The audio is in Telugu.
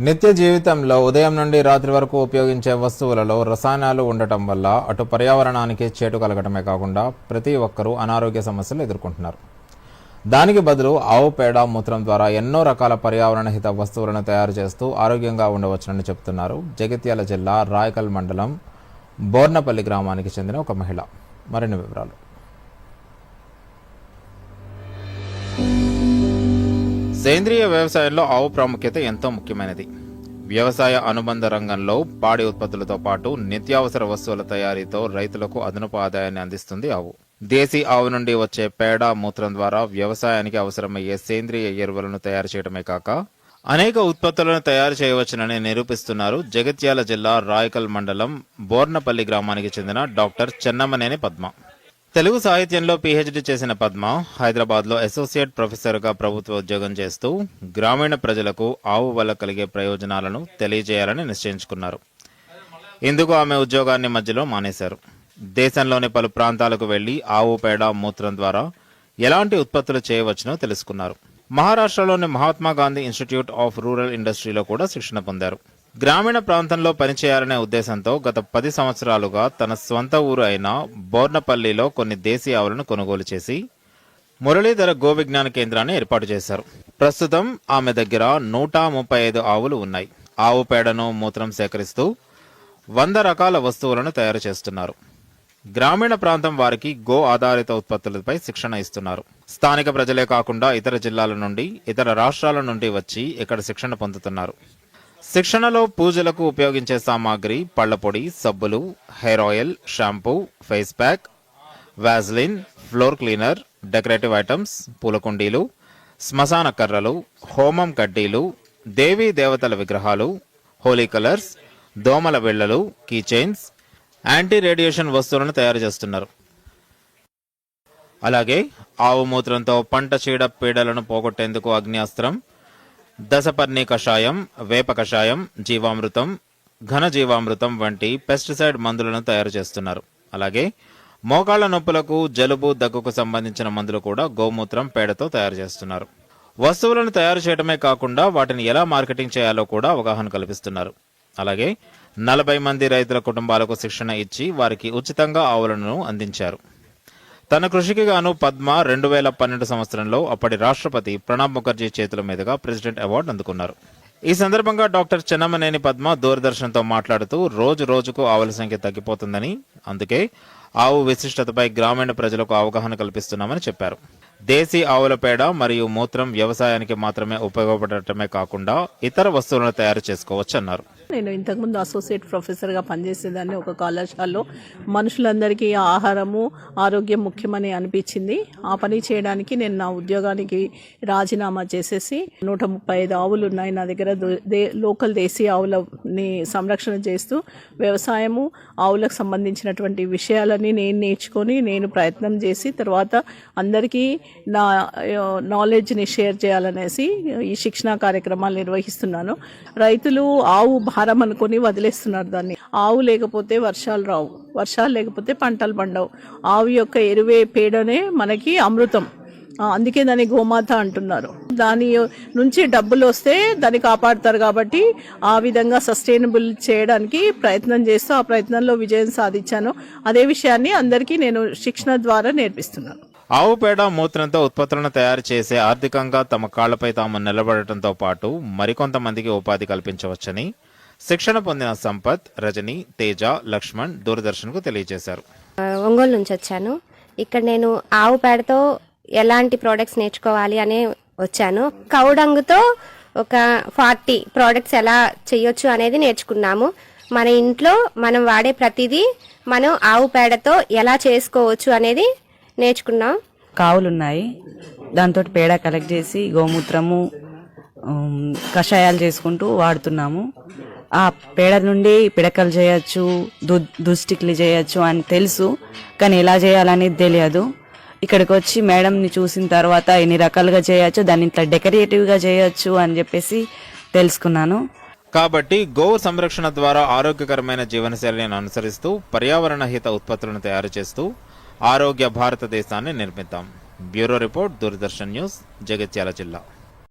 నిత్య జీవితంలో ఉదయం నుండి రాత్రి వరకు ఉపయోగించే వస్తువులలో రసాయనాలు ఉండటం వల్ల అటు పర్యావరణానికి చేటు కలగటమే కాకుండా ప్రతి ఒక్కరూ అనారోగ్య సమస్యలు ఎదుర్కొంటున్నారు. దానికి బదులు ఆవు పేడ మూత్రం ద్వారా ఎన్నో రకాల పర్యావరణ హిత వస్తువులను తయారు చేస్తూ ఆరోగ్యంగా ఉండవచ్చునని చెబుతున్నారు జగిత్యాల జిల్లా రాయకల్ మండలం బోర్నపల్లి గ్రామానికి చెందిన ఒక మహిళ. మరిన్ని వివరాలు. సేంద్రియ వ్యవసాయంలో ఆవు ప్రాముఖ్యత ఎంతో ముఖ్యమైనది. వ్యవసాయ అనుబంధ రంగంలో పాడి ఉత్పత్తులతో పాటు నిత్యావసర వస్తువుల తయారీతో రైతులకు అదనపు ఆదాయాన్ని అందిస్తుంది ఆవు. దేశీ ఆవు నుండి వచ్చే పేడ మూత్రం ద్వారా వ్యవసాయానికి అవసరమయ్యే సేంద్రియ ఎరువులను తయారు చేయడమే కాక అనేక ఉత్పత్తులను తయారు చేయవచ్చునని నిరూపిస్తున్నారు జగిత్యాల జిల్లా రాయకల్ మండలం బోర్నపల్లి గ్రామానికి చెందిన డాక్టర్ చెన్నమనేని పద్మ. తెలుగు సాహిత్యంలో పీహెచ్డీ చేసిన పద్మ హైదరాబాద్లో అసోసియేట్ ప్రొఫెసర్గా ప్రభుత్వ ఉద్యోగం చేస్తూ గ్రామీణ ప్రజలకు ఆవు వల్ల కలిగే ప్రయోజనాలను తెలియజేయాలని నిశ్చయించుకున్నారు. ఇందుకు ఆమె ఉద్యోగాన్ని మధ్యలో మానేశారు. దేశంలోని పలు ప్రాంతాలకు వెళ్ళి ఆవు పేడ మూత్రం ద్వారా ఎలాంటి ఉత్పత్తులు చేయవచ్చునో తెలుసుకున్నారు. మహారాష్ట్రలోని Mahatma Gandhi institute of rural ఇండస్ట్రీలో కూడా శిక్షణ పొందారు. గ్రామీణ ప్రాంతంలో పనిచేయాలనే ఉద్దేశంతో గత పది సంవత్సరాలుగా తన స్వంత ఊరు అయిన బోర్నపల్లిలో కొన్ని దేశీ ఆవులను కొనుగోలు చేసి మురళీధర గోవిజ్ఞాన కేంద్రాన్ని ఏర్పాటు చేశారు. ప్రస్తుతం ఆమె దగ్గర నూట ముప్పై ఐదు ఆవులు ఉన్నాయి. ఆవు పేడను మూత్రం సేకరిస్తూ వంద రకాల వస్తువులను తయారు చేస్తున్నారు. గ్రామీణ ప్రాంతం వారికి గో ఆధారిత ఉత్పత్తులపై శిక్షణ ఇస్తున్నారు. స్థానిక ప్రజలే కాకుండా ఇతర జిల్లాల నుండి ఇతర రాష్ట్రాల నుండి వచ్చి ఇక్కడ శిక్షణ పొందుతున్నారు. శిక్షణలో పూజలకు ఉపయోగించే సామాగ్రి పళ్ళపొడి సబ్బులు hair oil shampoo face pack Vaseline floor cleaner decorative items పూలకుండీలు శ్మశాన కర్రలు హోమం కడ్డీలు దేవీ దేవతల విగ్రహాలు హోలీ కలర్స్ దోమల బిళ్ళలు కీ చైన్స్ యాంటీ రేడియేషన్ వస్తువులను తయారు చేస్తున్నారు. అలాగే ఆవు మూత్రంతో పంట చీడ పీడలను పోగొట్టేందుకు అగ్ని అస్త్రం దశపర్ణి కషాయం వేప కషాయం జీవామృతం ఘన జీవామృతం వంటి పెస్టిసైడ్ మందులను తయారు చేస్తున్నారు. అలాగే మోకాళ్ళ నొప్పులకు జలుబు దగ్గుకు సంబంధించిన మందులు కూడా గోమూత్రం పేడతో తయారు చేస్తున్నారు. వస్తువులను తయారు చేయడమే కాకుండా వాటిని ఎలా మార్కెటింగ్ చేయాలో కూడా అవగాహన కల్పిస్తున్నారు. అలాగే నలభై మంది రైతుల కుటుంబాలకు శిక్షణ ఇచ్చి వారికి ఉచితంగా ఆవులను అందించారు. తన కృషికి గాను పద్మ రెండు వేల పన్నెండు సంవత్సరంలో అప్పటి రాష్ట్రపతి ప్రణబ్ ముఖర్జీ చేతుల మీదుగా ప్రెసిడెంట్ అవార్డు అందుకున్నారు. ఈ సందర్భంగా డాక్టర్ చెన్నమనేని పద్మ దూరదర్శన్తో మాట్లాడుతూ రోజు రోజుకు ఆవుల సంఖ్య తగ్గిపోతుందని అందుకే ఆవు విశిష్టతపై గ్రామీణ ప్రజలకు అవగాహన కల్పిస్తున్నామని చెప్పారు. దేశీ ఆవుల పేడ మరియు మూత్రం వ్యవసాయానికి మాత్రమే ఉపయోగపడటమే కాకుండా ఇతర వస్తువులను తయారు చేసుకోవచ్చు అన్నారు నేను ఇంతకుముందు అసోసియేట్ ప్రొఫెసర్గా పనిచేసేదాన్ని ఒక కళాశాలలో. మనుషులందరికీ ఆహారము ఆరోగ్యం ముఖ్యమని అనిపించింది. ఆ పని చేయడానికి నేను నా ఉద్యోగానికి రాజీనామా చేసేసి నూట ముప్పై ఐదు ఆవులు ఉన్నాయి నా దగ్గర. దే లోకల్ దేశీ ఆవులని సంరక్షణ చేస్తూ వ్యవసాయము ఆవులకు సంబంధించినటువంటి విషయాలని నేను నేర్చుకొని నేను ప్రయత్నం చేసి తర్వాత అందరికీ నా నాలెడ్జ్ని షేర్ చేయాలనేసి ఈ శిక్షణా కార్యక్రమాలు నిర్వహిస్తున్నాను. రైతులు ఆవు భారం అనుకొని వదిలేస్తున్నారు దాన్ని. ఆవు లేకపోతే వర్షాలు రావు. వర్షాలు లేకపోతే పంటలు పండవు. ఆవు యొక్క ఎరువే పేడనే మనకి అమృతం. అందుకే దాన్ని గోమాత అంటున్నారు. దాని నుంచి డబ్బులు వస్తే దాన్ని కాపాడుతారు కాబట్టి ఆ విధంగా సస్టైనబుల్ చేయడానికి ప్రయత్నం చేస్తూ ఆ ప్రయత్నంలో విజయం సాధించాను. అదే విషయాన్ని అందరికీ నేను శిక్షణ ద్వారా నేర్పిస్తున్నాను. ఆవు పేడ మూత్రంతో ఉత్పత్తులను తయారు చేసే ఆర్థికంగా తమ కాళ్ళపై తాము నిలబడటంతో పాటు మరికొంతమందికి ఉపాధి కల్పించవచ్చని శిక్షణ పొందిన సంపత్ రజని తేజ లక్ష్మణ్ దూరదర్శన్కు తెలియజేశారు. ఒంగోలు నుంచి వచ్చాను. ఇక్కడ నేను ఆవు పేడతో ఎలాంటి ప్రోడక్ట్స్ నేర్చుకోవాలి అనే వచ్చాను. కౌడంగుతో ఒక ఫార్టీ ప్రోడక్ట్స్ ఎలా చేయొచ్చు అనేది నేర్చుకున్నాము. మన ఇంట్లో మనం వాడే ప్రతిదీ మనం ఆవు పేడతో ఎలా చేసుకోవచ్చు అనేది నేర్చుకున్నాం. కావులు ఉన్నాయి దాంతో పేడ కలెక్ట్ చేసి గోమూత్రము కషాయాలు చేసుకుంటూ వాడుతున్నాము. ఆ పేడ నుండి పిడకలు చేయొచ్చు దు దుస్టిక్లు చేయొచ్చు అని తెలుసు కానీ ఎలా చేయాలనేది తెలియదు. ఇక్కడికి వచ్చి మేడంని చూసిన తర్వాత ఎన్ని రకాలుగా చేయొచ్చు దాన్ని ఇట్లా డెకరేటివ్గా చేయొచ్చు అని చెప్పేసి తెలుసుకున్నాను. కాబట్టి గోవు సంరక్షణ ద్వారా ఆరోగ్యకరమైన జీవనశైలిని అనుసరిస్తూ పర్యావరణ హిత ఉత్పత్తులను తయారు చేస్తూ ఆరోగ్య భారతదేశాన్ని నిర్మిద్దాం. Bureau report Doordarshan news Jagtial జిల్లా.